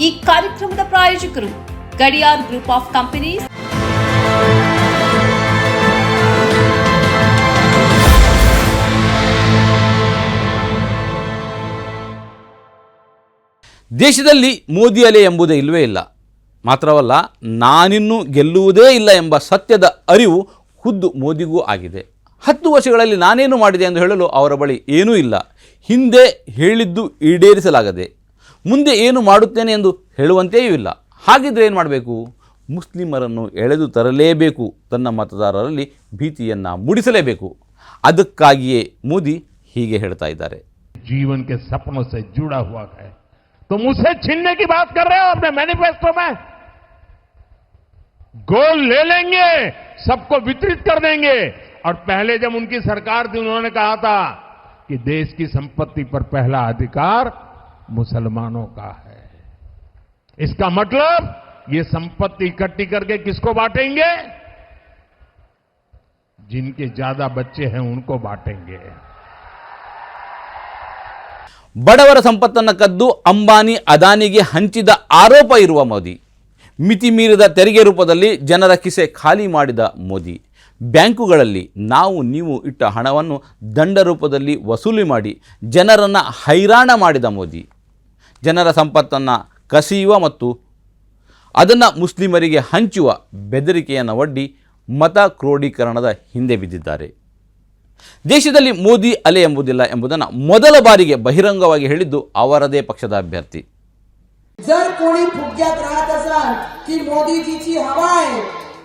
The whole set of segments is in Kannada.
ಈ ಕಾರ್ಯಕ್ರಮದ ಪ್ರಾಯೋಜಕರು ಗಡಿಯಾರ್ ಗ್ರೂಪ್ ಆಫ್ ಕಂಪನೀಸ್. ದೇಶದಲ್ಲಿ ಮೋದಿ ಅಲೆ ಎಂಬುದೇ ಇಲ್ಲವೇ ಇಲ್ಲ. ಮಾತ್ರವಲ್ಲ, ನಾನಿನ್ನೂ ಗೆಲ್ಲುವುದೇ ಇಲ್ಲ ಎಂಬ ಸತ್ಯದ ಅರಿವು ಖುದ್ದು ಮೋದಿಗೂ ಆಗಿದೆ. ಹತ್ತು ವರ್ಷಗಳಲ್ಲಿ ನಾನೇನು ಮಾಡಿದೆ ಎಂದು ಹೇಳಲು ಅವರ ಬಳಿ ಏನೂ ಇಲ್ಲ. ಹಿಂದೆ ಹೇಳಿದ್ದು ಈಡೇರಿಸಲಾಗದೆ. ಮುಂದೆ ಏನು ಮಾಡುತ್ತೇನೆ ಎಂದು ಹೇಳುವಂತೆಯೂ ಇಲ್ಲ ಹಾಗಿದ್ರೆ ಏನು ಮಾಡಬೇಕು ಮುಸ್ಲಿಮರನ್ನು ಎಳೆದು ತರಲೇಬೇಕು ತನ್ನ ಮತದಾರರಲ್ಲಿ ಭೀತಿಯನ್ನು ಮೂಡಿಸಲೇಬೇಕು ಅದಕ್ಕಾಗಿಯೇ ಮೋದಿ ಹೀಗೆ ಹೇಳ್ತಾ ಇದ್ದಾರೆ जीवन के सपनों से जुड़ा हुआ है तुम उसे छीनने की बात कर रहे हो अपने मैनिफेस्टो में गोल ले लेंगे सबको वितरित कर देंगे और पहले जब उनकी सरकार थी उन्होंने कहा था कि देश की संपत्ति पर पहला अधिकार मुसलमानों का है इसका मतलब ये संपत्ति इकट्ठी करके किसको बांटेंगे जिनके ज्यादा बच्चे हैं उनको बांटेंगे ಬಡವರ ಸಂಪತ್ತನ್ನು ಕದ್ದು ಅಂಬಾನಿ ಅದಾನಿಗೆ ಹಂಚಿದ ಆರೋಪ ಇರುವ ಮೋದಿ ಮಿತಿ ಮೀರಿದ ತೆರಿಗೆ ರೂಪದಲ್ಲಿ ಜನರ ಕಿಸೆ ಖಾಲಿ ಮಾಡಿದ ಮೋದಿ ಬ್ಯಾಂಕುಗಳಲ್ಲಿ ನಾವು ನೀವು ಇಟ್ಟ ಹಣವನ್ನು ದಂಡ ರೂಪದಲ್ಲಿ ವಸೂಲಿ ಮಾಡಿ ಜನರನ್ನು ಹೈರಾಣ ಮಾಡಿದ ಮೋದಿ ಜನರ ಸಂಪತ್ತನ್ನು ಕಸಿಯುವ ಮತ್ತು ಅದನ್ನು ಮುಸ್ಲಿಮರಿಗೆ ಹಂಚುವ ಬೆದರಿಕೆಯನ್ನು ಒಡ್ಡಿ ಮತ ಕ್ರೋಢೀಕರಣದ ಹಿಂದೆ ಬಿದ್ದಿದ್ದಾರೆ ದೇಶದಲ್ಲಿ ಮೋದಿ ಅಲೆ ಎಂಬುದಿಲ್ಲ ಎಂಬುದನ್ನು ಮೊದಲ ಬಾರಿಗೆ ಬಹಿರಂಗವಾಗಿ ಹೇಳಿದ್ದು ಅವರದೇ ಪಕ್ಷದ ಅಭ್ಯರ್ಥಿ जर कोणी फुग्यात राहत असाल की मोदीजीची हवा आहे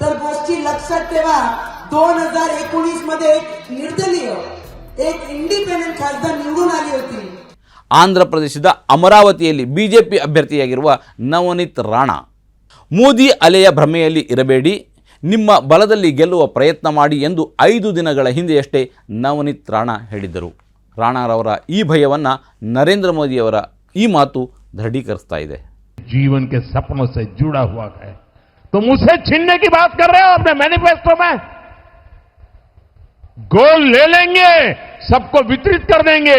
तर गोष्टी लक्षात ठेवा दोन हजार एकोणीस मध्ये एक निर्दलीय एक इंडिपेंडेंट खासदार निवडून आली होती ಆಂಧ್ರ ಪ್ರದೇಶದ ಅಮರಾವತಿಯಲ್ಲಿ ಬಿಜೆಪಿ ಅಭ್ಯರ್ಥಿಯಾಗಿರುವ ನವನೀತ್ ರಾಣಾ ಮೋದಿ ಅಲೆಯ ಭ್ರಮೆಯಲ್ಲಿ ಇರಬೇಡಿ ನಿಮ್ಮ ಬಲದಲ್ಲಿ ಗೆಲ್ಲುವ ಪ್ರಯತ್ನ ಮಾಡಿ ಎಂದು ಐದು ದಿನಗಳ ಹಿಂದೆಯಷ್ಟೇ ನವನೀತ್ ರಾಣಾ ಹೇಳಿದ್ದರು ರಾಣಾರವರ ಈ ಭಯವನ್ನು ನರೇಂದ್ರ ಮೋದಿಯವರ ಈ ಮಾತು ದೃಢೀಕರಿಸ್ತಾ ಇದೆ जीवन के सपनों से जुड़ा हुआ है तुम उसे छीनने की बात कर रहे हो अपने मैनिफेस्टो में गोल ले लेंगे सबको वितरित कर देंगे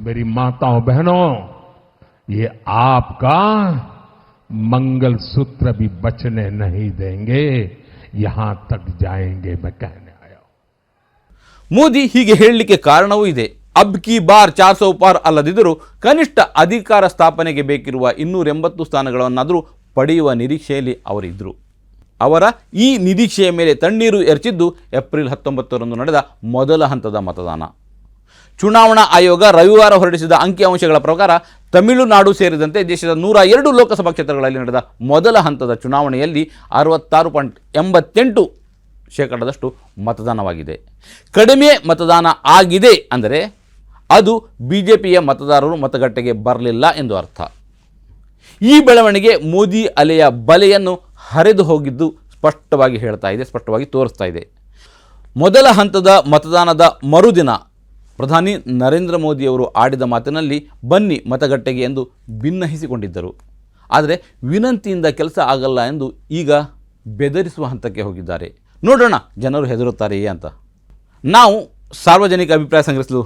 मेरी माताओं बहनों ये आपका मंगल सूत्र भी बचने नहीं देंगे यहां तक जाएंगे मैं कहने आया हूं ಮೋದಿ ಹೀಗೆ ಹೇಳಲಿಕ್ಕೆ ಕಾರಣವೂ ಇದೆ ಅಬ್ ಕಿ ಬಾರ್ ಚಾರ್ ಸೌ ಪಾರ್ ಅಲ್ಲದಿದ್ದರೂ ಕನಿಷ್ಠ ಅಧಿಕಾರ ಸ್ಥಾಪನೆಗೆ ಬೇಕಿರುವ ಇನ್ನೂರ ಎಂಬತ್ತು ಸ್ಥಾನಗಳನ್ನಾದರೂ ಪಡೆಯುವ ನಿರೀಕ್ಷೆಯಲ್ಲಿ ಅವರಿದ್ದರು ಅವರ ಈ ನಿರೀಕ್ಷೆಯ ಮೇಲೆ ತಣ್ಣೀರು ಎರಚಿದ್ದು ಏಪ್ರಿಲ್ ಹತ್ತೊಂಬತ್ತರಂದು ನಡೆದ ಮೊದಲ ಹಂತದ ಮತದಾನ ಚುನಾವಣಾ ಆಯೋಗ ರವಿವಾರ ಹೊರಡಿಸಿದ ಅಂಕಿಅಂಶಗಳ ಪ್ರಕಾರ ತಮಿಳುನಾಡು ಸೇರಿದಂತೆ ದೇಶದ ನೂರ ಎರಡು ಲೋಕಸಭಾ ಕ್ಷೇತ್ರಗಳಲ್ಲಿ ನಡೆದ ಮೊದಲ ಹಂತದ ಚುನಾವಣೆಯಲ್ಲಿ ಅರವತ್ತಾರು ಪಾಯಿಂಟ್ ಎಂಬತ್ತೆಂಟು ಶೇಕಡದಷ್ಟು ಮತದಾನವಾಗಿದೆ. ಕಡಿಮೆ ಮತದಾನ ಆಗಿದೆ ಅಂದರೆ ಅದು ಬಿ ಜೆ ಪಿಯ ಮತದಾರರು ಮತಗಟ್ಟೆಗೆ ಬರಲಿಲ್ಲ ಎಂದು ಅರ್ಥ. ಈ ಬೆಳವಣಿಗೆ ಮೋದಿ ಅಲೆಯ ಬಲೆಯನ್ನು ಹರಿದು ಹೋಗಿದ್ದು ಸ್ಪಷ್ಟವಾಗಿ ಹೇಳ್ತಾ ಇದೆ, ಸ್ಪಷ್ಟವಾಗಿ ತೋರಿಸ್ತಾ ಇದೆ. ಮೊದಲ ಹಂತದ ಮತದಾನದ ಮರುದಿನ ಪ್ರಧಾನಿ ನರೇಂದ್ರ ಮೋದಿಯವರು ಆಡಿದ ಮಾತಿನಲ್ಲಿ ಬನ್ನಿ ಮತಗಟ್ಟೆಗೆ ಎಂದು ಭಿನ್ನಹಿಸಿಕೊಂಡಿದ್ದರು. ಆದರೆ ವಿನಂತಿಯಿಂದ ಕೆಲಸ ಆಗಲ್ಲ ಎಂದು ಈಗ ಬೆದರಿಸುವ ಹಂತಕ್ಕೆ ಹೋಗಿದ್ದಾರೆ. ನೋಡೋಣ ಜನರು ಹೆದರುತ್ತಾರೆಯೇ ಅಂತ. ನಾವು ಸಾರ್ವಜನಿಕ ಅಭಿಪ್ರಾಯ ಸಂಗ್ರಹಿಸಲು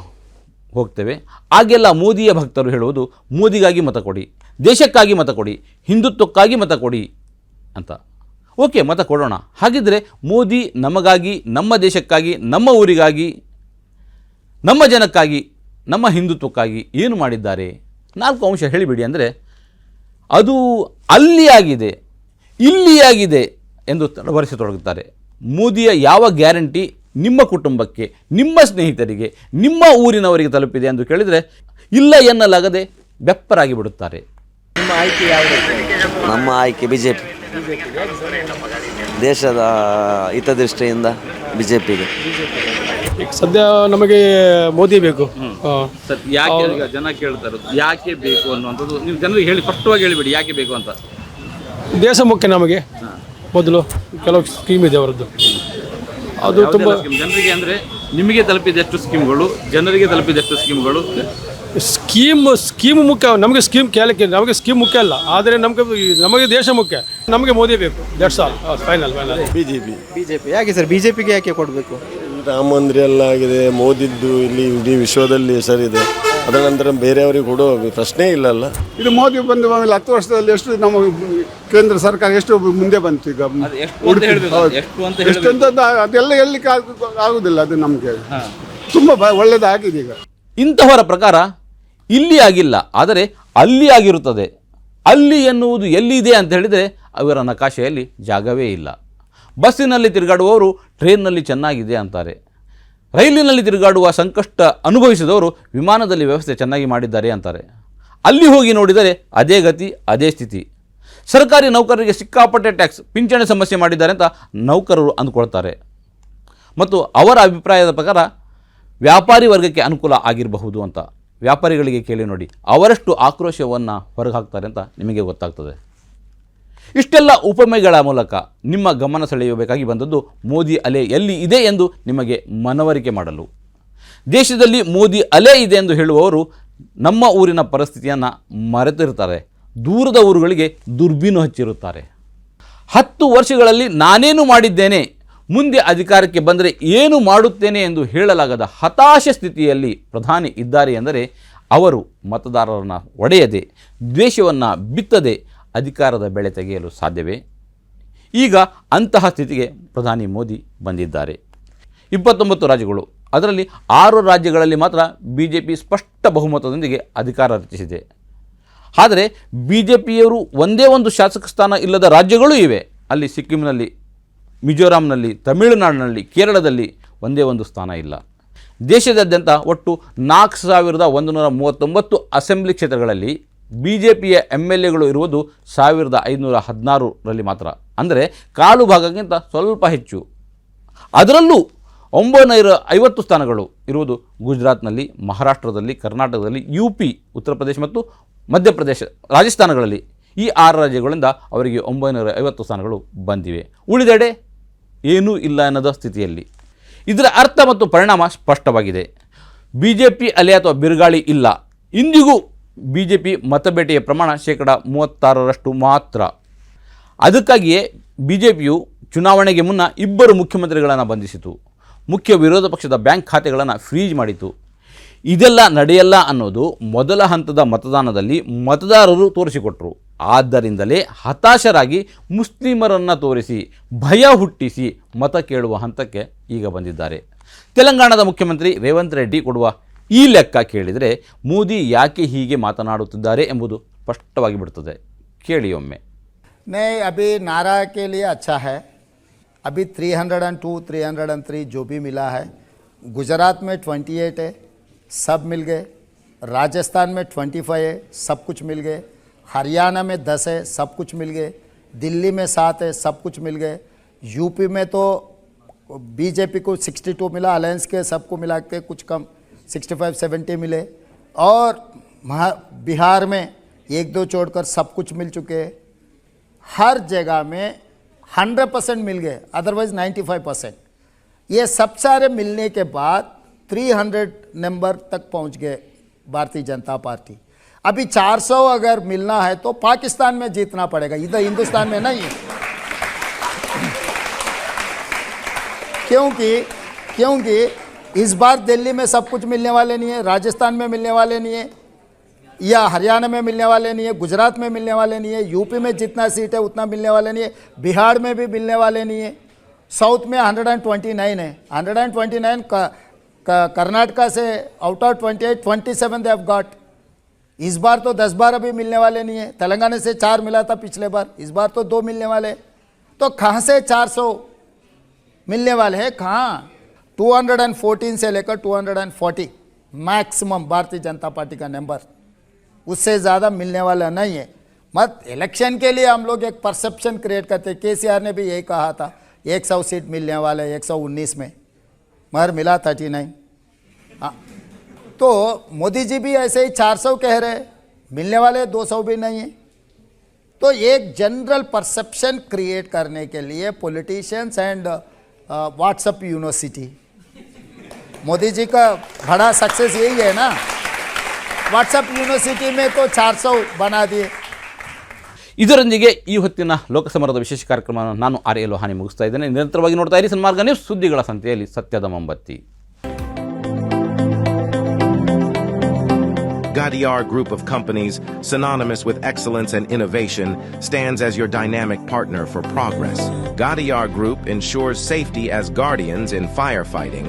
ಹೋಗ್ತೇವೆ. ಆಗೆಲ್ಲ ಮೋದಿಯ ಭಕ್ತರು ಹೇಳುವುದು ಮೋದಿಗಾಗಿ ಮತ ಕೊಡಿ, ದೇಶಕ್ಕಾಗಿ ಮತ ಕೊಡಿ, ಹಿಂದುತ್ವಕ್ಕಾಗಿ ಮತ ಕೊಡಿ ಅಂತ. ಓಕೆ, ಮತ ಕೊಡೋಣ. ಹಾಗಿದ್ದರೆ ಮೋದಿ ನಮಗಾಗಿ, ನಮ್ಮ ದೇಶಕ್ಕಾಗಿ, ನಮ್ಮ ಊರಿಗಾಗಿ ನಮ್ಮ ಜನಕ್ಕಾಗಿ ನಮ್ಮ ಹಿಂದುತ್ವಕ್ಕಾಗಿ ಏನು ಮಾಡಿದ್ದಾರೆ? ನಾಲ್ಕು ಅಂಶ ಹೇಳಿಬಿಡಿ ಅಂದರೆ ಅದು ಅಲ್ಲಿಯಾಗಿದೆ ಇಲ್ಲಿಯಾಗಿದೆ ಇಲ್ಲಿ ಆಗಿದೆ ಎಂದು ತಡವರಿಸತೊಡಗುತ್ತಾರೆ ಮೋದಿಯ ಯಾವ ಗ್ಯಾರಂಟಿ ನಿಮ್ಮ ಕುಟುಂಬಕ್ಕೆ ನಿಮ್ಮ ಸ್ನೇಹಿತರಿಗೆ ನಿಮ್ಮ ಊರಿನವರಿಗೆ ತಲುಪಿದೆ ಎಂದು ಕೇಳಿದರೆ ಇಲ್ಲ ಎನ್ನಲಾಗದೆ ಬೆಪ್ಪರಾಗಿ ಬಿಡುತ್ತಾರೆ. ನಮ್ಮ ಆಯ್ಕೆ ಬಿ ಜೆ ಪಿ ದೇಶದ ಹಿತದೃಷ್ಟಿಯಿಂದ ಬಿ ಜೆ ಪಿಗೆ ಈಗ ಸದ್ಯ ನಮಗೆ ಮೋದಿ ಬೇಕು. ಸರ್ ಯಾಕೆ ಈಗ ಜನ ಕೇಳ್ತಾರೆ ಯಾಕೆ ಬೇಕು ಅನ್ನುವಂಥದ್ದು ನೀವು ಜನರಿಗೆ ಹೇಳಿ ಸ್ಪಷ್ಟವಾಗಿ ಹೇಳಿಬಿಡಿ ಯಾಕೆ ಬೇಕು ಅಂತ. ದೇಶ ಮುಖ್ಯ ನಮಗೆ. ಮೊದಲು ಕೆಲವು ಸ್ಕೀಮ್ ಇದೆ ಅವರದ್ದು. ಅದು ತುಂಬ ಜನರಿಗೆ ಅಂದರೆ ನಿಮಗೆ ತಲುಪಿದಷ್ಟು ಸ್ಕೀಮ್ಗಳು ಜನರಿಗೆ ತಲುಪಿದಷ್ಟು ಸ್ಕೀಮ್ಗಳು ಸ್ಕೀಮ್ ಸ್ಕೀಮ್ ಮುಖ್ಯ ನಮಗೆ ಸ್ಕೀಮ್ ಕೇಳಕ್ಕೆ ನಮಗೆ ಸ್ಕೀಮ್ ಮುಖ್ಯ ಅಲ್ಲ. ಆದರೆ ನಮಗೆ ನಮಗೆ ದೇಶ ಮುಖ್ಯ. ನಮಗೆ ಮೋದಿ ಬೇಕು. That's all final final BJP. BJP. ಯಾಕೆ ಸರ್? ಬಿಜೆಪಿಗೆ ಯಾಕೆ ಕೊಡಬೇಕು? ರಾಮ ಮಂದಿರ ಎಲ್ಲ ಆಗಿದೆ ಮೋದಿದ್ದು ಇಲ್ಲಿ ಇಡೀ ವಿಶ್ವದಲ್ಲಿ ಹೆಸರಿದೆ. ಅದರ ನಂತರ ಬೇರೆಯವರಿಗೆ ಕೊಡೋ ಪ್ರಶ್ನೆ ಇಲ್ಲಲ್ಲ? ಇದು ಮೋದಿ ಬಂದ ಮೇಲೆ ಹತ್ತು ವರ್ಷದಲ್ಲಿ ಎಷ್ಟು ನಮ್ಮ ಕೇಂದ್ರ ಸರ್ಕಾರ ಎಷ್ಟು ಮುಂದೆ ಬಂತು ಈಗ? ಎಷ್ಟು ಅಂತ ಹೇಳ್ಬೇಕು, ಎಷ್ಟು ಅಂತ ಎಷ್ಟು ಅಂತ ಅದೆಲ್ಲ ಹೇಳಲಿಕ್ಕೆ ಆಗು- ಆಗುದಿಲ್ಲ ಅದು ನಮಗೆ. ತುಂಬಾ ಬ- ಒಳ್ಳೇದಾಗಿದೆ ಈಗ. ಇಂತಹವರ ಪ್ರಕಾರ ಇಲ್ಲಿ ಆಗಿಲ್ಲ ಆದರೆ ಅಲ್ಲಿ ಆಗಿರುತ್ತದೆ. ಅಲ್ಲಿ ಎನ್ನುವುದು ಎಲ್ಲಿದೆ ಅಂತ ಹೇಳಿದರೆ ಅವರ ನಕಾಶೆಯಲ್ಲಿ ಜಾಗವೇ ಇಲ್ಲ. ಬಸ್ಸಿನಲ್ಲಿ ತಿರುಗಾಡುವವರು ಟ್ರೈನ್ನಲ್ಲಿ ಚೆನ್ನಾಗಿದೆ ಅಂತಾರೆ. ರೈಲಿನಲ್ಲಿ ತಿರುಗಾಡುವ ಸಂಕಷ್ಟ ಅನುಭವಿಸಿದವರು ವಿಮಾನದಲ್ಲಿ ವ್ಯವಸ್ಥೆ ಚೆನ್ನಾಗಿ ಮಾಡಿದ್ದಾರೆ ಅಂತಾರೆ. ಅಲ್ಲಿ ಹೋಗಿ ನೋಡಿದರೆ ಅದೇ ಗತಿ, ಅದೇ ಸ್ಥಿತಿ. ಸರ್ಕಾರಿ ನೌಕರರಿಗೆ ಸಿಕ್ಕಾಪಟ್ಟೆ ಟ್ಯಾಕ್ಸ್, ಪಿಂಚಣಿ ಸಮಸ್ಯೆ ಮಾಡಿದ್ದಾರೆ ಅಂತ ನೌಕರರು ಅಂದುಕೊಳ್ತಾರೆ. ಮತ್ತು ಅವರ ಅಭಿಪ್ರಾಯದ ಪ್ರಕಾರ ವ್ಯಾಪಾರಿ ವರ್ಗಕ್ಕೆ ಅನುಕೂಲ ಆಗಿರಬಹುದು ಅಂತ. ವ್ಯಾಪಾರಿಗಳಿಗೆ ಕೇಳಿ ನೋಡಿ, ಅವರಷ್ಟು ಆಕ್ರೋಶವನ್ನು ಹೊರಗೆ ಹಾಕ್ತಾರೆ ಅಂತ ನಿಮಗೆ ಗೊತ್ತಾಗ್ತದೆ. ಇಷ್ಟೆಲ್ಲ ಉಪಮೆಗಳ ಮೂಲಕ ನಿಮ್ಮ ಗಮನ ಸೆಳೆಯಬೇಕಾಗಿ ಬಂದದ್ದು ಮೋದಿ ಅಲೆ ಎಲ್ಲಿ ಇದೆ ಎಂದು ನಿಮಗೆ ಮನವರಿಕೆ ಮಾಡಲು. ದೇಶದಲ್ಲಿ ಮೋದಿ ಅಲೆ ಇದೆ ಎಂದು ಹೇಳುವವರು ನಮ್ಮ ಊರಿನ ಪರಿಸ್ಥಿತಿಯನ್ನು ಮರೆತಿರ್ತಾರೆ. ದೂರದ ಊರುಗಳಿಗೆ ದುರ್ಬೀನು ಹಚ್ಚಿರುತ್ತಾರೆ. ಹತ್ತು ವರ್ಷಗಳಲ್ಲಿ ನಾನೇನು ಮಾಡಿದ್ದೇನೆ? ಮುಂದೆ ಅಧಿಕಾರಕ್ಕೆ ಬಂದರೆ ಏನು ಮಾಡುತ್ತೇನೆ ಎಂದು ಹೇಳಲಾಗದ ಹತಾಶ ಸ್ಥಿತಿಯಲ್ಲಿ ಪ್ರಧಾನಿ ಇದ್ದಾರೆ ಎಂದರೆ ಅವರು ಮತದಾರರನ್ನು ಒಡೆಯದೆ, ದ್ವೇಷವನ್ನು ಬಿತ್ತದೆ ಅಧಿಕಾರದ ಬೆಳೆ ತೆಗೆಯಲು ಸಾಧ್ಯವೇ? ಈಗ ಅಂತಹ ಸ್ಥಿತಿಗೆ ಪ್ರಧಾನಿ ಮೋದಿ ಬಂದಿದ್ದಾರೆ. ಇಪ್ಪತ್ತೊಂಬತ್ತು ರಾಜ್ಯಗಳು, ಅದರಲ್ಲಿ ಆರು ರಾಜ್ಯಗಳಲ್ಲಿ ಮಾತ್ರ ಬಿ ಜೆ ಪಿ ಸ್ಪಷ್ಟ ಬಹುಮತದೊಂದಿಗೆ ಅಧಿಕಾರ ರಚಿಸಿದೆ. ಆದರೆ ಬಿ ಜೆ ಪಿಯವರು ಒಂದೇ ಒಂದು ಶಾಸಕ ಸ್ಥಾನ ಇಲ್ಲದ ರಾಜ್ಯಗಳೂ ಇವೆ. ಅಲ್ಲಿ ಸಿಕ್ಕಿಂನಲ್ಲಿ, ಮಿಜೋರಾಂನಲ್ಲಿ, ತಮಿಳುನಾಡಿನಲ್ಲಿ, ಕೇರಳದಲ್ಲಿ ಒಂದೇ ಒಂದು ಸ್ಥಾನ ಇಲ್ಲ. ದೇಶದಾದ್ಯಂತ ಒಟ್ಟು ನಾಲ್ಕು ಸಾವಿರದ ಒಂದು ನೂರ ಮೂವತ್ತೊಂಬತ್ತು ಅಸೆಂಬ್ಲಿ ಕ್ಷೇತ್ರಗಳಲ್ಲಿ ಬಿ ಜೆ ಪಿಯ ಎಂ ಎಲ್ ಎಗಳು ಇರುವುದು ಸಾವಿರದ ಐನೂರ ಹದಿನಾರರಲ್ಲಿ ಮಾತ್ರ. ಅಂದರೆ ಕಾಲು ಭಾಗಕ್ಕಿಂತ ಸ್ವಲ್ಪ ಹೆಚ್ಚು. ಅದರಲ್ಲೂ ಒಂಬೈನೂರ ಐವತ್ತು ಸ್ಥಾನಗಳು ಇರುವುದು ಗುಜರಾತ್ನಲ್ಲಿ, ಮಹಾರಾಷ್ಟ್ರದಲ್ಲಿ, ಕರ್ನಾಟಕದಲ್ಲಿ ಯು ಪಿ ಉತ್ತರ ಪ್ರದೇಶ ಮತ್ತು ಮಧ್ಯಪ್ರದೇಶ ರಾಜಸ್ಥಾನಗಳಲ್ಲಿ ಈ ಆರು ರಾಜ್ಯಗಳಿಂದ ಅವರಿಗೆ ಒಂಬೈನೂರ ಐವತ್ತು ಸ್ಥಾನಗಳು ಬಂದಿವೆ. ಉಳಿದೆಡೆ ಏನೂ ಇಲ್ಲ ಅನ್ನೋದ ಸ್ಥಿತಿಯಲ್ಲಿ. ಇದರ ಅರ್ಥ ಮತ್ತು ಪರಿಣಾಮ ಸ್ಪಷ್ಟವಾಗಿದೆ. ಬಿ ಜೆ ಪಿ ಅಲೆ ಅಥವಾ ಬಿರುಗಾಳಿ ಇಲ್ಲ. ಇಂದಿಗೂ ಬಿ ಜೆ ಪಿ ಮತಬೇಟೆಯ ಪ್ರಮಾಣ ಶೇಕಡ ಮೂವತ್ತಾರರಷ್ಟು ಮಾತ್ರ. ಅದಕ್ಕಾಗಿಯೇ ಬಿ ಜೆ ಪಿಯು ಚುನಾವಣೆಗೆ ಮುನ್ನ ಇಬ್ಬರು ಮುಖ್ಯಮಂತ್ರಿಗಳನ್ನು ಬಂಧಿಸಿತು. ಮುಖ್ಯ ವಿರೋಧ ಪಕ್ಷದ ಬ್ಯಾಂಕ್ ಖಾತೆಗಳನ್ನು ಫ್ರೀಜ್ ಮಾಡಿತು. ಇದೆಲ್ಲ ನಡೆಯಲ್ಲ ಅನ್ನೋದು ಮೊದಲ ಹಂತದ ಮತದಾನದಲ್ಲಿ ಮತದಾರರು ತೋರಿಸಿಕೊಟ್ರು. ಆದ್ದರಿಂದಲೇ ಹತಾಶರಾಗಿ ಮುಸ್ಲಿಮರನ್ನು ತೋರಿಸಿ, ಭಯ ಹುಟ್ಟಿಸಿ ಮತ ಕೇಳುವ ಹಂತಕ್ಕೆ ಈಗ ಬಂದಿದ್ದಾರೆ. ತೆಲಂಗಾಣದ ಮುಖ್ಯಮಂತ್ರಿ ರೇವಂತ್ ರೆಡ್ಡಿ ಕೊಡುವ ಈ ಲೆಕ್ಕ ಕೇಳಿದರೆ ಮೋದಿ ಯಾಕೆ ಹೀಗೆ ಮಾತನಾಡುತ್ತಿದ್ದಾರೆ ಎಂಬುದು ಸ್ಪಷ್ಟವಾಗಿ ಬಿಡುತ್ತದೆ ಕೇಳಿ ಒಮ್ಮೆ नहीं अभी नारा के लिए अच्छा है अभी 302 303 जो भी मिला है गुजरात में 28 है सब मिल गए राजस्थान में 25 है सब कुछ मिल गए हरियाणा में 10 है सब कुछ मिल गए दिल्ली में सात है सब कुछ मिल गए यूपी में तो बीजेपी को 62 मिला अलायंस के सबको मिला के कुछ कम 65 70 मिले। और महा बिहार में एक दो छोड़कर सब कुछ मिल चुके हर जगह में 100 परसेंट मिल गए अदरवाइज़ 95 परसेंट। ये सब सारे मिलने के बाद 300 नंबर तक पहुँच गए भारतीय जनता पार्टी। अभी 400 अगर मिलना है तो पाकिस्तान में जीतना पड़ेगा, इधर हिंदुस्तान में नहीं क्योंकि क्योंकि इस बार दिल्ली में सब कुछ मिलने वाले नहीं है राजस्थान में मिलने वाले नहीं है या हरियाणा में मिलने वाले नहीं है गुजरात में मिलने वाले नहीं है यूपी में जितना सीट है उतना मिलने वाले नहीं है बिहार में भी मिलने वाले नहीं है साउथ में 129 है। 129 का, का कर्नाटका से out of 28 27 they have got इस बार तो दस बार अभी मिलने वाले नहीं है। तेलंगाना से चार मिला था पिछले बार इस बार तो दो मिलने वाले। तो कहाँ से चार सौ मिलने वाले हैं? कहाँ? 214 से लेकर 240 मैक्सिमम भारतीय जनता पार्टी का नंबर उससे ज़्यादा मिलने वाला नहीं है। मत इलेक्शन के लिए हम लोग एक परसेप्शन क्रिएट करते के ने भी यही कहा था, एक सौ सीट मिलने वाले एक सौ उन्नीस में। मगर मिला थर्टी नाइन हाँ। तो मोदी जी भी ऐसे ही चार सौ कह रहे मिलने वाले दो सौ भी नहीं है। तो एक जनरल परसेप्शन क्रिएट करने के लिए politicians and WhatsApp university Modi ji का बड़ा सक्सेस यही है ना व्हाट्सअप यूनिवर्सिटी में तो 400 बना दिए ಇದರೊಂದಿಗೆ ಈ ಹೊತ್ತಿನ ಲೋಕಸಮರದ ವಿಶೇಷ ಕಾರ್ಯಕ್ರಮವನ್ನು ನಾನು ಆರ್ ಎಲ್ ಹಾನಿ ಮುಗಿಸ್ತಾ ಇದ್ದೇನೆ ನಿರಂತರವಾಗಿ ನೋಡ್ತಾ ಇರಿ ಸನ್ಮಾರ್ಗ ನ್ಯೂಸ್ ಸುದ್ದಿಗಳ ಸಂತೆಯಲ್ಲಿ ಸತ್ಯದ ಮೊಂಬತ್ತಿ Gadiar Group of Companies, synonymous with excellence and innovation, stands as your dynamic partner for progress. Gadiar Group ensures safety as guardians in firefighting